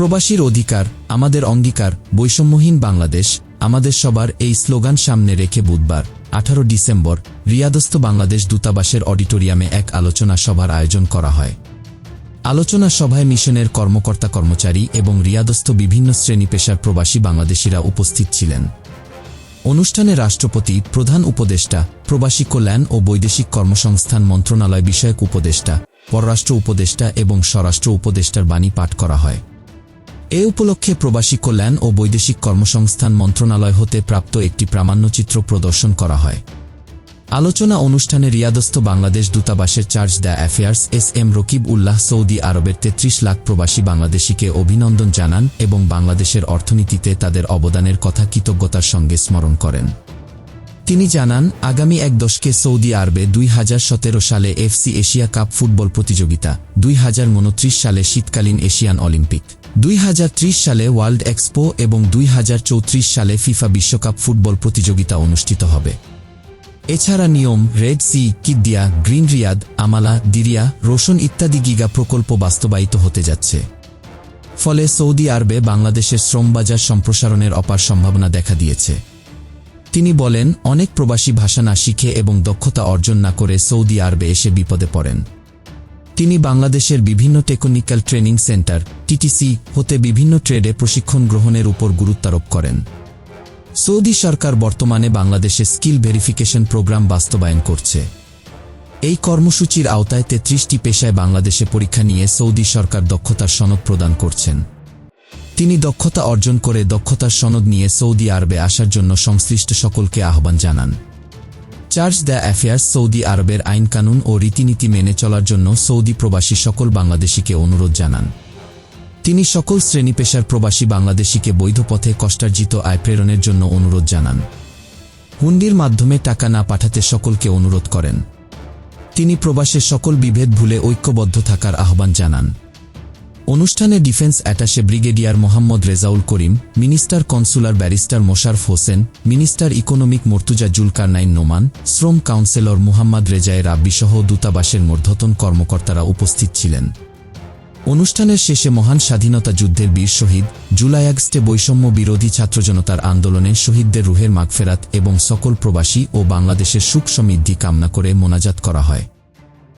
প্রবাসীর অধিকার, আমাদের অঙ্গীকার, বৈষম্যহীন বাংলাদেশ, আমাদের সবার এই স্লোগান সামনে রেখে বুধবার, আঠারো ডিসেম্বর রিয়াদস্থ বাংলাদেশ দূতাবাসের অডিটোরিয়ামে এক আলোচনা সভার আয়োজন করা হয়। আলোচনা সভায় মিশনের কর্মকর্তা কর্মচারী এবং রিয়াদস্থ বিভিন্ন শ্রেণি পেশার প্রবাসী বাংলাদেশিরা উপস্থিত ছিলেন। অনুষ্ঠানে রাষ্ট্রপতি, প্রধান উপদেষ্টা, প্রবাসী কল্যাণ ও বৈদেশিক কর্মসংস্থান মন্ত্রণালয় বিষয়ক উপদেষ্টা, পররাষ্ট্র উপদেষ্টা এবং স্বরাষ্ট্র উপদেষ্টার বাণী পাঠ করা হয়। এ উপলক্ষে প্রবাসী কল্যাণ ও বৈদেশিক কর্মসংস্থান মন্ত্রণালয় হতে প্রাপ্ত একটি প্রামাণ্যচিত্র প্রদর্শন করা হয়। আলোচনা অনুষ্ঠানে রিয়াদস্থ বাংলাদেশ দূতাবাসের charge d'affaires S M Rakib Ullah Saudi আরবের তেত্রিশ লাখ প্রবাসী বাংলাদেশিকে অভিনন্দন জানান এবং বাংলাদেশের অর্থনীতিতে তাদের অবদানের কথা কৃতজ্ঞতার সঙ্গে স্মরণ করেন। তিনি জানান, আগামী এক দশকে সৌদি আরবে দুই হাজার সতেরো সালে এফসি এশিয়া কাপ ফুটবল প্রতিযোগিতা, দুই হাজার উনত্রিশ সালে শীতকালীন এশিয়ান অলিম্পিক, দুই হাজার ত্রিশ সালে ওয়ার্ল্ড এক্সপো এবং দুই হাজার চৌত্রিশ সালে ফিফা বিশ্বকাপ ফুটবল প্রতিযোগিতা অনুষ্ঠিত হবে। এছাড়া Neom, Red Sea, Qiddiya, Green Riyadh, Amaala, Diriyah, Roshn ইত্যাদি গিগা প্রকল্প বাস্তবায়িত হতে যাচ্ছে। ফলে সৌদি আরবে বাংলাদেশের শ্রমবাজার সম্প্রসারণের অপার সম্ভাবনা দেখা দিয়েছে। তিনি বলেন, অনেক প্রবাসী ভাষা না শিখে এবং দক্ষতা অর্জন না করে সৌদি আরবে এসে বিপদে পড়েন। তিনি বাংলাদেশের বিভিন্ন টেকনিক্যাল ট্রেনিং সেন্টার, টিটিসি, হতে বিভিন্ন ট্রেডে প্রশিক্ষণ গ্রহণের উপর গুরুত্বারোপ করেন। সৌদি সরকার বর্তমানে বাংলাদেশে স্কিল ভেরিফিকেশন প্রোগ্রাম বাস্তবায়ন করছে। এই কর্মসূচির আওতায় তেত্রিশটি পেশায় বাংলাদেশে পরীক্ষা নিয়ে সৌদি সরকার দক্ষতার সনদ প্রদান করছেন। তিনি দক্ষতা অর্জন করে দক্ষতার সনদ নিয়ে সৌদি আরবে আসার জন্য সংশ্লিষ্ট সকলকে আহ্বান জানান। চার্জ দ্য অ্যাফেয়ার্স সৌদি আরবের আইনকানুন ও রীতিনীতি মেনে চলার জন্য সৌদি প্রবাসী সকল বাংলাদেশিকে অনুরোধ জানান। তিনি সকল শ্রেণি পেশার প্রবাসী বাংলাদেশিকে বৈধ পথে কষ্টার্জিত আয় প্রেরণের জন্য অনুরোধ জানান। হুন্ডির মাধ্যমে টাকা না পাঠাতে সকলকে অনুরোধ করেন। তিনি প্রবাসের সকল বিভেদ ভুলে ঐক্যবদ্ধ থাকার আহ্বান জানান। অনুষ্ঠানে defence attache brigadier Mohammad Rezaul Karim, minister consular barrister Mosharraf Hossain, minister economic Murtuza Zulkarnain Noman, শ্রম কাউন্সিলর মুহাম্মদ রেজায় রাব্বিসহ দূতাবাসের মূর্ধতন কর্মকর্তারা উপস্থিত ছিলেন। অনুষ্ঠানের শেষে মহান স্বাধীনতা যুদ্ধের বীর শহীদ, জুলাই আগস্টে বৈষম্য বিরোধী ছাত্র জনতার আন্দোলনে শহীদদের রুহের মাগফেরাত এবং সকল প্রবাসী ও বাংলাদেশের সুখ সমৃদ্ধি কামনা করে মোনাজাত করা হয়।